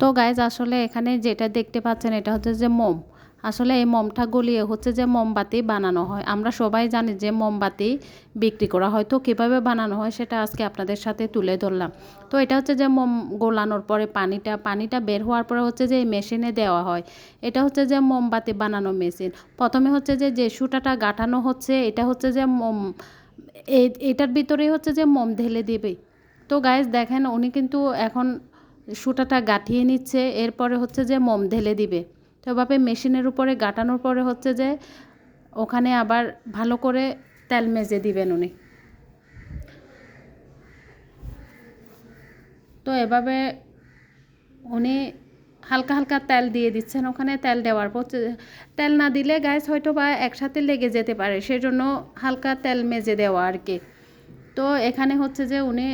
তো গাইজ আসলে এখানে যেটা দেখতে পাচ্ছেন, এটা হচ্ছে যে মোম। আসলে এই মোমটা গলিয়ে হচ্ছে যে মোমবাতি বানানো হয়। আমরা সবাই জানি যে মোমবাতি বিক্রি করা হয়। তো কীভাবে বানানো হয় সেটা আজকে আপনাদের সাথে তুলে ধরলাম। তো এটা হচ্ছে যে মোম গোলানোর পরে পানিটা পানিটা বের হওয়ার পরে হচ্ছে যে এই মেশিনে দেওয়া হয়। এটা হচ্ছে যে মোমবাতি বানানো মেশিন। প্রথমে হচ্ছে যে যে সুতাটা গাঁঠানো হচ্ছে, এটা হচ্ছে যে মোম এটার ভিতরেই হচ্ছে যে মোম ঢেলে দেবে। তো গাইজ দেখেন, উনি কিন্তু এখন সুতাটা গাঁঠিয়ে নিচ্ছে, এরপরে হচ্ছে যে মোম ঢেলে দিবে। তো এভাবে মেশিনের উপরে গাঁটানোর পরে হচ্ছে যে ওখানে আবার ভালো করে তেল মেজে দিবেন উনি। তো এভাবে উনি হালকা হালকা তেল দিয়ে দিচ্ছেন ওখানে, তেল দেওয়ার পর তেল না দিলে গ্যাস হয়তো বা একসাথে লেগে যেতে পারে, সেজন্য হালকা তেল মেজে দেওয়া আর কি। তো এখানে হচ্ছে যে উনি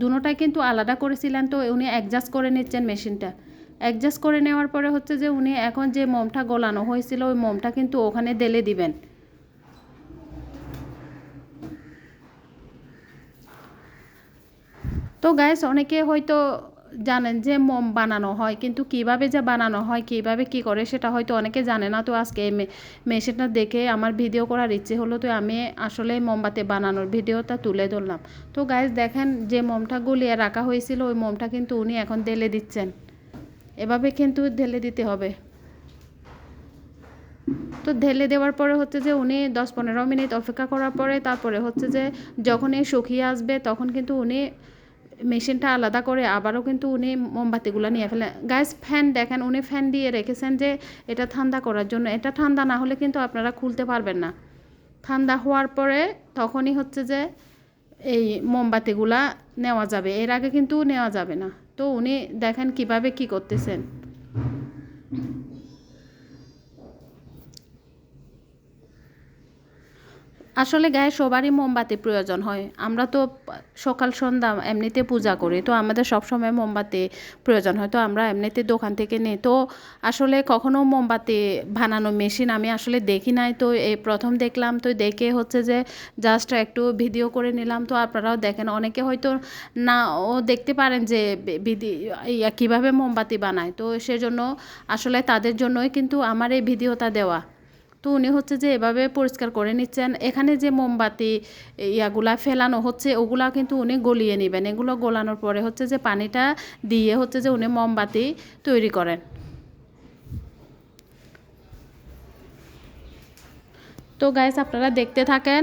দুটোটাই কিন্তু আলাদা করেছিলেন, তো উনি অ্যাডজাস্ট করে নিচ্ছেন মেশিনটা। অ্যাডজাস্ট করে নেওয়ার পরে হচ্ছে যে উনি এখন যে মোমটা গলানো হয়েছিল, ওই মোমটা কিন্তু ওখানে দেলে দিবেন। তো গ্যাস অনেকে হয়তো জানেন যে মোম বানানো হয়, কিন্তু কীভাবে যে বানানো হয়, কীভাবে কি করে সেটা হয়তো অনেকে জানে না। তো আজকে মেশিনটা দেখে আমার ভিডিও করার ইচ্ছে হলো, তো আমি আসলে মোমবাতি বানানোর ভিডিওটা তুলে ধরলাম। তো গাইজ দেখেন যে মোমটা গলিয়ে রাখা হয়েছিল, ওই মোমটা কিন্তু উনি এখন ঢেলে দিচ্ছেন। এভাবে কিন্তু ঢেলে দিতে হবে। তো ঢেলে দেওয়ার পরে হচ্ছে যে উনি দশ পনেরো মিনিট অপেক্ষা করার পরে তারপরে হচ্ছে যে যখন এই শুকিয়ে আসবে, তখন কিন্তু উনি মেশিনটা আলাদা করে আবারও কিন্তু উনি মোমবাতিগুলো নিয়ে ফেলেন গ্যাস ফ্যান দেখেন, উনি ফ্যান দিয়ে রেখেছেন যে এটা ঠান্ডা করার জন্য। এটা ঠান্ডা না হলে কিন্তু আপনারা খুলতে পারবেন না। ঠান্ডা হওয়ার পরে তখনই হচ্ছে যে এই মোমবাতিগুলা নেওয়া যাবে। এর আগে কিন্তু নেওয়া যাবে না। তো উনি দেখেন কীভাবে কি করতেছেন। আসলে গায়ে সবারই মোমবাতি প্রয়োজন হয়। আমরা তো সকাল, সন্ধ্যা এমনিতে পূজা করি, তো আমাদের সবসময় মোমবাতি প্রয়োজন হয়। তো আমরা এমনিতে দোকান থেকে নিই। তো আসলে কখনো মোমবাতি বানানো মেশিন আমি আসলে দেখি নাই। তো এই প্রথম দেখলাম, তো দেখে হচ্ছে যে জাস্ট একটু ভিডিও করে নিলাম। তো আপনারাও দেখেন, অনেকে হয়তো না ও দেখতে পারেন যে বিধি কীভাবে মোমবাতি বানায়। তো সেজন্য আসলে তাদের জন্যই কিন্তু আমার এই ভিডিওটা দেওয়া। তো উনি হচ্ছে যে এভাবে পরিষ্কার করে নিচ্ছেন। এখানে যে মোমবাতি ইয়াগুলা ফেলানো হচ্ছে, ওগুলা কিন্তু উনি গলিয়ে নেবেন। এগুলো গোলানোর পরে হচ্ছে যে পানিটা দিয়ে হচ্ছে যে উনি মোমবাতি তৈরি করেন। তো গাইস আপনারা দেখতে থাকেন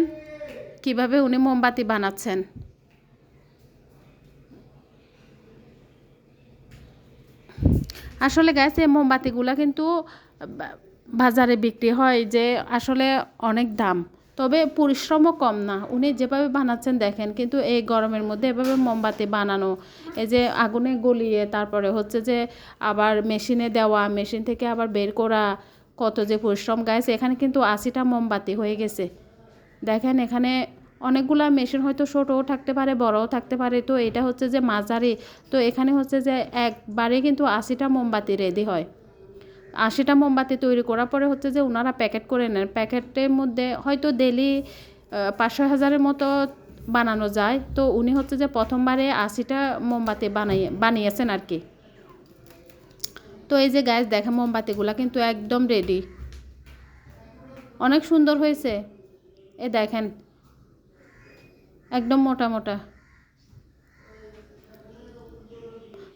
কীভাবে উনি মোমবাতি বানাচ্ছেন। আসলে গাইস এই মোমবাতিগুলা কিন্তু বাজারে বিক্রি হয় যে আসলে অনেক দাম। তবে পরিশ্রমও কম না। উনি যেভাবে বানাচ্ছেন দেখেন, কিন্তু এই গরমের মধ্যে এভাবে মোমবাতি বানানো, এই যে আগুনে গলিয়ে তারপরে হচ্ছে যে আবার মেশিনে দেওয়া, মেশিন থেকে আবার বের করা, কত যে পরিশ্রম। গাইছে এখানে কিন্তু আশিটা মোমবাতি হয়ে গেছে। দেখেন, এখানে অনেকগুলা মেশিন হয়তো ছোটও থাকতে পারে, বড়ও থাকতে পারে। তো এটা হচ্ছে যে মাঝারি। তো এখানে হচ্ছে যে একবারে কিন্তু আশিটা মোমবাতি রেডি হয়। আশিটা মোমবাতি তৈরি করার পরে হচ্ছে যে ওনারা প্যাকেট করে নেন। প্যাকেটের মধ্যে হয়তো ডেলি পাঁচশো হাজারের মতো বানানো যায়। তো উনি হচ্ছে যে প্রথমবারে আশিটা মোমবাতি বানাই, বানিয়েছেন আর কি। তো এই যে গ্যাস দেখে মোমবাতিগুলো কিন্তু একদম রেডি অনেক সুন্দর হয়েছে। এ দেখেন, একদম মোটা মোটা।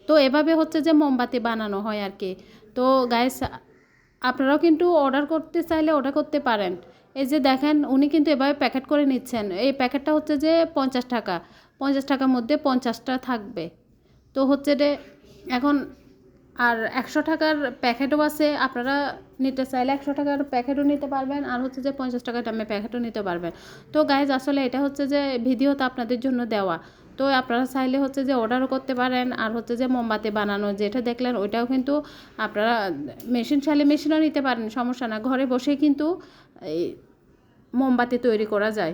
তো এভাবে হচ্ছে যে মোমবাতি বানানো হয় আর কি। তো গাইস আপনারাও কিন্তু অর্ডার করতে চাইলে অর্ডার করতে পারেন। এই যে দেখেন, উনি কিন্তু এভাবে প্যাকেট করে নিচ্ছেন। এই প্যাকেটটা হচ্ছে যে পঞ্চাশ টাকা। পঞ্চাশ টাকার মধ্যে পঞ্চাশটা থাকবে। তো হচ্ছে যে এখন আর একশো টাকার প্যাকেটও আছে। আপনারা নিতে চাইলে একশো টাকার প্যাকেটও নিতে পারবেন। আর হচ্ছে যে পঞ্চাশ টাকার দামে প্যাকেটও নিতে পারবেন। তো গাইজ আসলে এটা হচ্ছে যে ভিডিও ভিডিওটা আপনাদের জন্য দেওয়া। তো আপনারা চাইলে হচ্ছে যে অর্ডারও করতে পারেন, আর হচ্ছে যে মোমবাতি বানানো, যেটা দেখলেন ওইটাও কিন্তু আপনারা মেশিন চাইলে মেশিনও নিতে পারেন, সমস্যা না। ঘরে বসেই কিন্তু এই মোমবাতি তৈরি করা যায়।